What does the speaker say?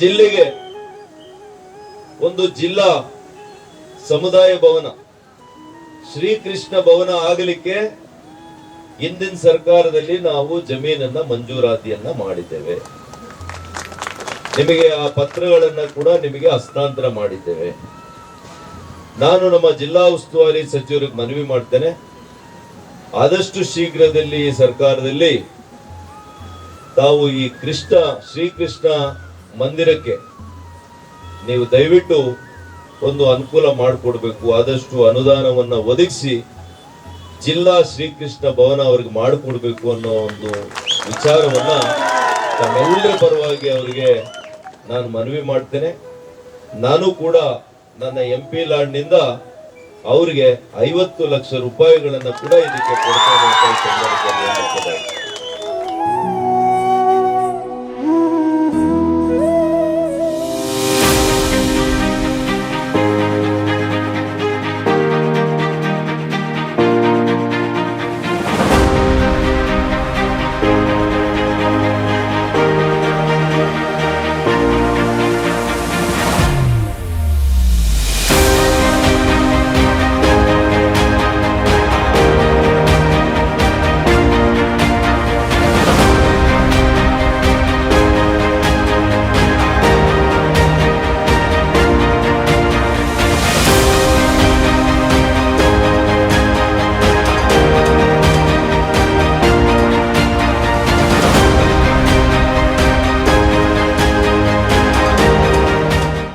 ಜಿಲ್ಲೆಗೆ ಒಂದು ಜಿಲ್ಲಾ ಸಮುದಾಯ ಭವನ. ಶ್ರೀಕೃಷ್ಣ ಭವನ ಆಗಲಿಕ್ಕೆ ಹಿಂದಿನ ಸರ್ಕಾರದಲ್ಲಿ ನಾವು ಜಮೀನನ್ನ ಮಂಜೂರಾತಿಯನ್ನ ಮಾಡಿದ್ದೇವೆ. ನಿಮಗೆ ಆ ಪತ್ರಗಳನ್ನ ಕೂಡ ನಿಮಗೆ ಹಸ್ತಾಂತರ ಮಾಡಿದ್ದೇವೆ. ನಾನು ನಮ್ಮ ಜಿಲ್ಲಾ ಉಸ್ತುವಾರಿ ಸಚಿವರಿಗೆ ಮನವಿ ಮಾಡ್ತೇನೆ. ಆದಷ್ಟು ಶೀಘ್ರದಲ್ಲಿ ಸರ್ಕಾರದಲ್ಲಿ ತಾವು ಈ ಕೃಷ್ಣ ಶ್ರೀಕೃಷ್ಣ ಮಂದಿರಕ್ಕೆ. ನೀವು ದಯವಿಟ್ಟು ಒಂದು ಅನುಕೂಲ ಮಾಡಿಕೊಡ್ಬೇಕು. ಆದಷ್ಟು ಅನುದಾನವನ್ನು ಒದಗಿಸಿ ಜಿಲ್ಲಾ ಶ್ರೀಕೃಷ್ಣ ಭವನ ಅವ್ರಿಗೆ ಮಾಡಿಕೊಡ್ಬೇಕು ಅನ್ನೋ ಒಂದು ವಿಚಾರವನ್ನು ತಮ್ಮೆಲ್ಲರ ಪರವಾಗಿ ಅವರಿಗೆ ನಾನು ಮನವಿ ಮಾಡ್ತೇನೆ. ನಾನು ಕೂಡ ನನ್ನ ಎಂ ಪಿ ಲ್ಯಾಂಡ್ನಿಂದ ಅವರಿಗೆ ಐವತ್ತು ಲಕ್ಷ ರೂಪಾಯಿಗಳನ್ನು ಕೂಡ ಇದಕ್ಕೆ ಕೊಡ್ತೇನೆ